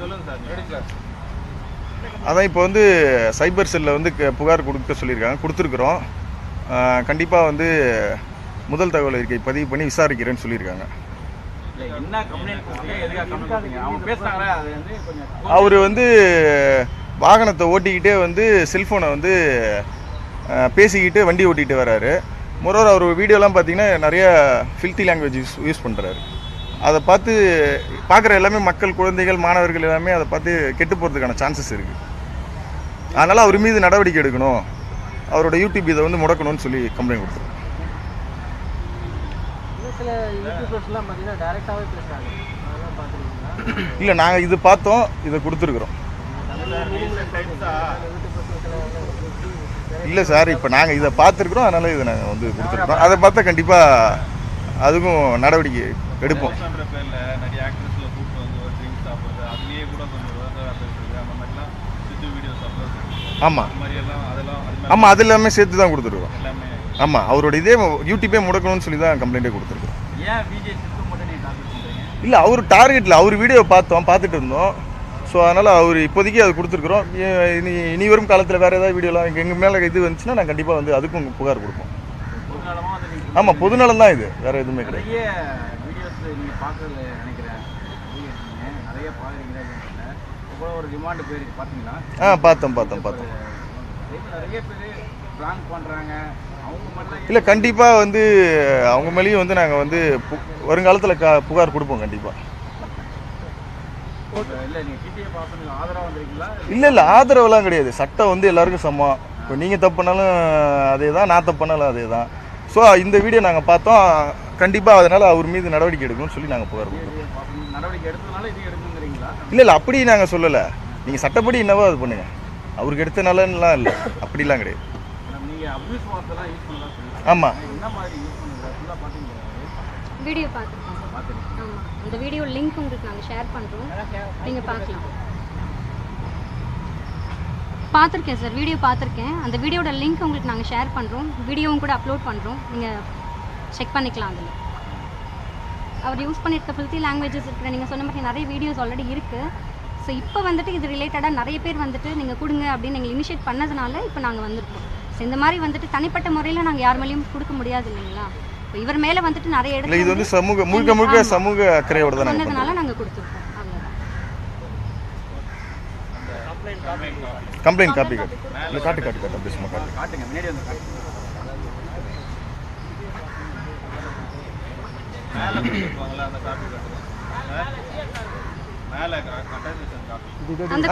சொல்லுங்க சார் அதான் இப்போ வந்து சைபர் செல்லில் வந்து புகார் கொடுக்க சொல்லியிருக்காங்க கொடுத்துருக்குறோம். கண்டிப்பாக வந்து முதல் தகவல் அறிக்கை பதிவு பண்ணி விசாரிக்கிறேன்னு சொல்லியிருக்காங்க. அவர் வந்து வாகனத்தை ஓட்டிக்கிட்டே வந்து செல்ஃபோனை வந்து பேசிக்கிட்டு வண்டி ஓட்டிகிட்டு வராரு. மொரோவர் அவர் வீடியோலாம் பார்த்தீங்கன்னா நிறைய ஃபில்த்தி லாங்குவேஜ் யூஸ் யூஸ் பண்ணுறாரு அதை பார்த்து பார்க்குற எல்லாமே மக்கள் குழந்தைகள் மாணவர்கள் எல்லாமே அதை பார்த்து கெட்டு போகிறதுக்கான சான்சஸ் இருக்குது அதனால் அவர் மீது நடவடிக்கை எடுக்கணும். அவரோட யூடியூப் இதை வந்து முடக்கணும்னு சொல்லி கம்ப்ளைண்ட் கொடுத்துருக்கோம். இல்லை நாங்கள் இது பார்த்தோம் இதை கொடுத்துருக்குறோம். இல்லை சார் இப்போ நாங்கள் இதை பார்த்துருக்குறோம் அதனால் இதை நாங்கள் வந்து கொடுத்துருக்குறோம். அதை பார்த்தா கண்டிப்பாக அதுக்கும் நடவடிக்கை எடுப்போம். ஆமாம் ஆமாம் அது எல்லாமே சேர்த்து தான் கொடுத்துருக்குறோம் எல்லாமே ஆமாம் அவரோட இதே யூடியூபே முடக்கணும்னு சொல்லி தான் கம்ப்ளைண்ட்டே டார்கெட் பண்றீங்க? இல்லை அவர் டார்கெட்டில் அவர் வீடியோ பார்த்தோம் பார்த்துட்டு இருந்தோம். ஸோ அதனால் அவர் இப்போதைக்கு அது கொடுத்துருக்குறோம். இனி இனி வரும் காலத்தில் வேறு ஏதாவது வீடியோலாம் எங்கள் எங்கள் மேலே இது வந்துச்சுன்னா நான் கண்டிப்பாக வந்து அதுக்கும் புகார் கொடுப்போம். ஆமாம் பொதுநலம் தான் இது. வேறு எதுவுமே கிடையாது. ஆ பார்த்தோம் பார்த்தோம் பார்த்தோம். இல்லை கண்டிப்பாக வந்து அவங்க மேலேயும் வந்து நாங்கள் வந்து வருங்காலத்தில் க புகார் கொடுப்போம் கண்டிப்பாக இல்ல இல்லை இல்லை ஆதரவெல்லாம் கிடையாது. சட்டம் வந்து எல்லாருக்கும் சமம். இப்போ நீங்கள் தப்பு பண்ணாலும் அதே தான் நான் தப்பு பண்ணாலும் அதே தான் ஸோ இந்த வீடியோ நாங்கள் பார்த்தோம். கண்டிப்பாக அதனால் அவர் மீது நடவடிக்கை எடுக்கணும்னு சொல்லி நாங்கள் புகார் கொடுத்தோம். TTF ஆசனம் நடவடிக்கை எடுத்ததுனால இது எடுக்குங்கிறீங்களா இல்லை இல்லை அப்படி நாங்கள் சொல்லலை. நீங்கள் சட்டப்படி என்னவோ அது பண்ணுங்கள் அவருக்கு எடுத்த நலன்லாம் இல்லை. அப்படிலாம் கிடையாது. ஆமாம் என்ன மாதிரி யூஸ் பண்ணுங்க? ஃபுல்லாக பார்த்தீங்களா வீடியோ பார்த்துருக்கோம் அந்த வீடியோ லிங்க் உங்களுக்கு நாங்கள் ஷேர் பண்ணுறோம் நீங்கள் பார்க்கலாம் பார்த்துருக்கேன் சார் வீடியோ பார்த்துருக்கேன். அந்த வீடியோட லிங்க் உங்களுக்கு நாங்கள் ஷேர் பண்ணுறோம் வீடியோவும் கூட அப்லோட் பண்ணுறோம் நீங்கள் செக் பண்ணிக்கலாம் அதில். அவர் யூஸ் பண்ணியிருக்க ஃபில்த்தி லாங்குவேஜஸ் இருக்கிற நீங்கள் சொன்ன மாதிரி நிறைய வீடியோஸ் ஆல்ரெடி இருக்குது ஸோ இப்போ வந்துட்டு இது ரிலேட்டடாக நிறைய பேர் வந்துட்டு நீங்கள் கொடுங்க அப்படின்னு எங்களை இனிஷியேட் பண்ணதுனால இப்போ நாங்கள் வந்திருக்கோம். ஸோ இந்த மாதிரி வந்துட்டு தனிப்பட்ட முறையில் நாங்கள் யார் மேலேயும் கொடுக்க முடியாது இல்லைங்களா? இவர் மேலே வந்துட்டு நிறைய இடத்துல இது வந்து சமூக முழுக்க முழுக்க. சமூக அக்கறையோட தான் நாங்கள் சொன்னதுனால நாங்கள் கொடுத்துருக்கோம். கம்ப்ளைண்ட் காப்பி காட்டு இல்லை காட்டு காட்டு காட்டு அப்படி சும்மா காட்டு காட்டுங்க முன்னாடி வந்து காட்டுங்க. மேல காப்பி